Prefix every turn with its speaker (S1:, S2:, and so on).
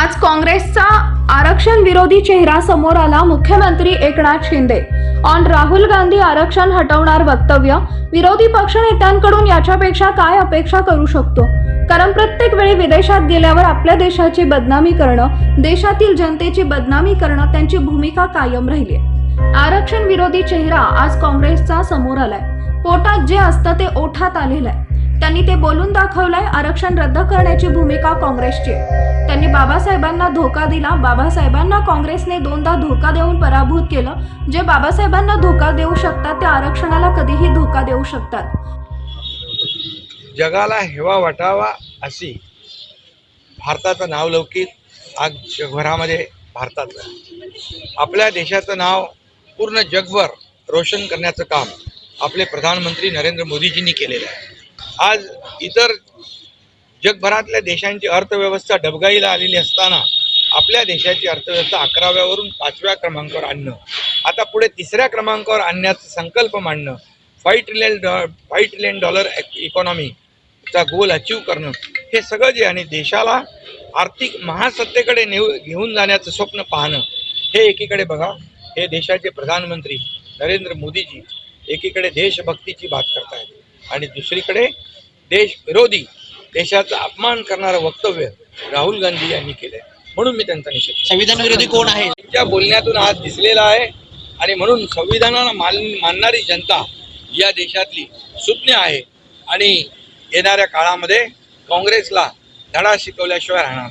S1: आज काँग्रेसचा आरक्षण विरोधी चेहरा समोर आला मुख्यमंत्री एकनाथ शिंदे. ऑन राहुल गांधी आरक्षण हटवणार वक्तव्य विरोधी पक्षनेत्यांकडून याच्यापेक्षा काय अपेक्षा करू शकतो? कारण प्रत्येक वेळी विदेशात गेल्यावर आपल्या देशाची बदनामी करणं देशातील जनतेची बदनामी करणं त्यांची भूमिका कायम राहिली आरक्षण विरोधी चेहरा आज काँग्रेसचा समोर आलाय. पोटात जे असतं ते ओठात आलेलं आहे. त्यांनी ते बोलून दाखवलंय आरक्षण रद्द करण्याची भूमिका काँग्रेसची. त्यांनी बाबासाहेबांना धोका दिला. बाबासाहेबांना काँग्रेसने दोनदा धोका देऊन पराभूत केलं. जे बाबासाहेबांना धोका देऊ शकतात ते आरक्षणाला कधीही धोका देऊ शकतात.
S2: जगाला हेवा वाटावा अशी भारताचं नाव लौकिक आज जगभरामध्ये भारताचं आपल्या देशाचं नाव पूर्ण जगभर रोशन करण्याचं काम आपले प्रधानमंत्री नरेंद्र मोदीजींनी केलेलं आहे. आज इतर जगभरातल्या देशांची अर्थव्यवस्था डबगाईला आलेली असताना आपल्या देशाची अर्थव्यवस्था अकराव्यावरून पाचव्या क्रमांकावर आणणं आता पुढे तिसऱ्या क्रमांकावर आणण्याचा संकल्प मांडणं फाईव्ह ट्रिलियन डॉ फाईव्ह ट्रिलियन डॉलर इकॉनॉमीचा गोल अचीव करणं हे सगळं जे आणि देशाला आर्थिक महासत्तेकडे नेऊ घेऊन जाण्याचं स्वप्न पाहणं हे एकीकडे बघा हे देशाचे प्रधानमंत्री नरेंद्र मोदीजी एकीकडे देशभक्तीची बात करतायत. आणि दुसरीकडे देश विरोधी देशाचा अपमान करणारं वक्तव्य राहुल गांधी यांनी केलंय. म्हणून मी त्यांचा निषेध.
S3: संविधान विरोधी कोण आहे?
S2: त्यांच्या बोलण्यातून आज दिसलेला आहे. आणि म्हणून संविधानाला मान मानणारी जनता या देशातली सुज्ञ आहे. आणि येणाऱ्या काळामध्ये काँग्रेसला धडा शिकवल्याशिवाय राहणार.